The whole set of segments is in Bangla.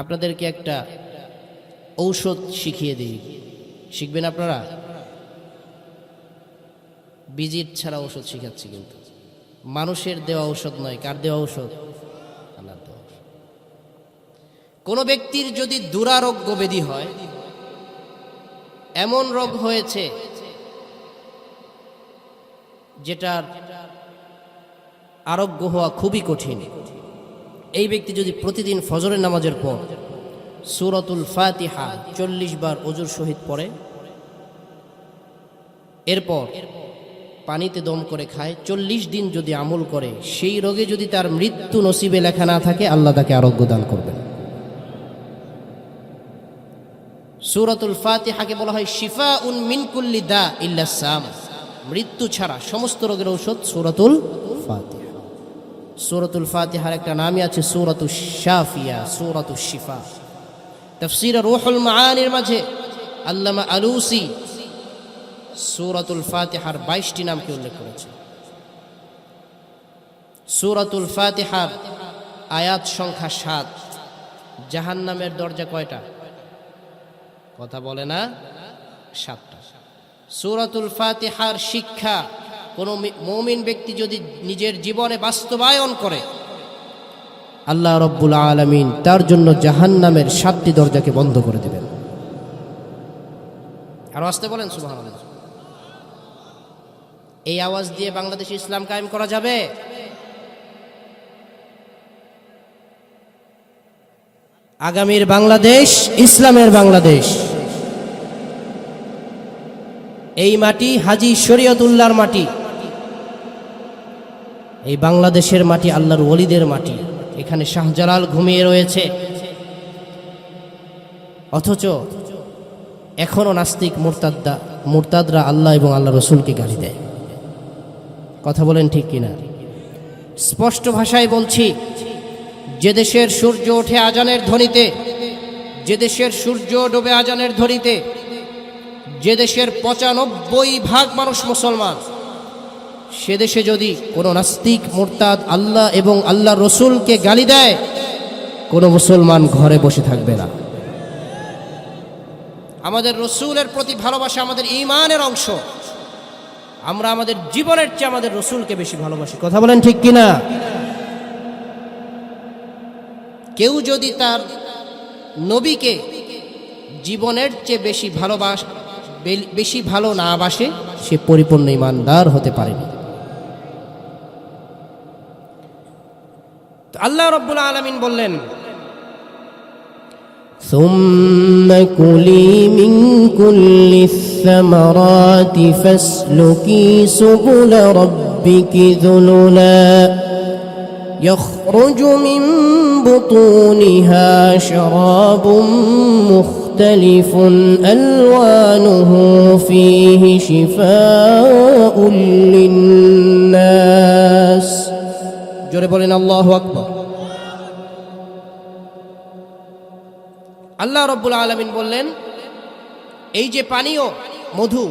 আপনাদেরকে একটা ঔষধ শিখিয়ে দিই। শিখবেন আপনারা? বিজির ছাড়া ঔষধ শিখাচ্ছি কিন্তু। মানুষের দেওয়া ঔষধ নয়, কার দেওয়া ঔষধ? আল্লাহর দেওয়া কোনো ব্যক্তির যদি দুরারোগ্য ব্যাধি হয়, এমন রোগ হয়েছে যেটার আরোগ্য হওয়া খুবই কঠিন। এই ব্যক্তি যদি প্রতিদিন ফজরের নামাজের পর সুরতুল ফাতিহা চল্লিশ বার অজুর সহিত পড়ে, এরপর পানিতে দম করে খায়, চল্লিশ দিন যদি আমল করে, সেই রোগে যদি তার মৃত্যু নসিবে লেখা না থাকে, আল্লাহ তাকে আরোগ্য দান করবেন। সুরতুল ফাতিহাকে বলা হয় শিফা উন মিনকুল্লি দা ইল্লাসাম মৃত্যু ছাড়া সমস্ত রোগের ঔষধ সুরতুল ফাতিহা। সুরতুল ফাতিহার একটা নামই আছে সুরতু শাফিয়া সুরতু শিফা। তফসির রুহুল মাআনির মাঝে আল্লামা আলুসি সুরাতুল ফাতিহার বাইশটি নামকে উল্লেখ করেছে। সুরাতুল ফাতিহার আয়াত সংখ্যা সাত। জাহান্নামের দরজা কয়টা? কথা বলে না, সাতটা। সুরাতুল ফাতিহার শিক্ষা কোনো মৌমিন ব্যক্তি যদি নিজের জীবনে বাস্তবায়ন করে, আল্লাহ রব্বুল আলমিন তার জন্য জাহান্নামের সাতটি দরজাকে বন্ধ করে দেবেন। আরও আসতে বলেন সুবাহ এই আওয়াজ দিয়ে বাংলাদেশে ইসলাম কায়েম করা যাবে? আগামীর বাংলাদেশ, ইসলামের বাংলাদেশ। এই মাটি হাজি শরীয়তুল্লাহর মাটি। এই বাংলাদেশের মাটি আল্লাহর ওলিদের মাটি। এখানে শাহজালাল ঘুমিয়ে রয়েছে। অথচ এখনও নাস্তিক মুরতাদ্দা মুরতাদরা আল্লাহ এবং আল্লাহ রসুলকে গালি দেয়। কথা বলেন ঠিক কিনা? স্পষ্ট ভাষায় বলছি, যে দেশের সূর্য ওঠে আজানের ধ্বনিতে, যে দেশের সূর্য ডোবে আজানের ধ্বনিতে, যে দেশের পঁচানব্বই ভাগ মানুষ মুসলমান সে দেশে যদি কোনো নাস্তিক, মোরতাদ, আল্লাহ এবং আল্লাহ রসুলকে গালি দেয়, কোনো মুসলমান ঘরে বসে থাকবে না। আমাদের রসুলের প্রতি ভালোবাসা আমাদের ইমানের অংশ। আমরা আমাদের জীবনের চেয়ে আমাদের রসুলকে বেশি ভালোবাসি। কথা বলেন ঠিক কিনা? কেউ যদি তার নবীকে জীবনের চেয়ে বেশি ভালোবাস বেশি ভালো না বাসে, সে পরিপূর্ণ ইমানদার হতে পারেনি। আল্লাহ রব্বুল আলমিন বললেন ثم كلي من كل الثمرات فاسلكي سبل ربك ذللا يخرج من بطونها شراب مختلف الوانه فيه شفاء للناس জোরে বলেন, আল্লাহ আকবর। আল্লাহ রব্বুল আলমিন বললেন, এই যে পানীয়, মধু,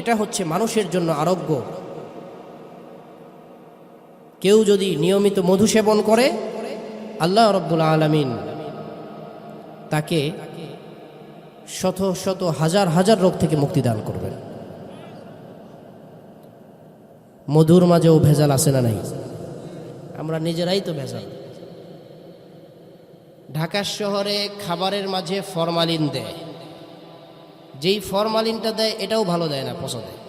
এটা হচ্ছে মানুষের জন্য আরোগ্য। কেউ যদি নিয়মিত মধু সেবন করে, আল্লাহ রব্বুল আলমিন তাকে শত শত হাজার হাজার রোগ থেকে মুক্তি দান করবেন। মধুর মাঝেও ভেজাল আসে না নাই? আমরা নিজেরাই তো ভেজাল ঢাকা শহরে খাবারের মাঝে ফরমালিন দেয়। যেই ফরমালিনটা দেয়, এটাও ভালো দেয় না পচা দেয়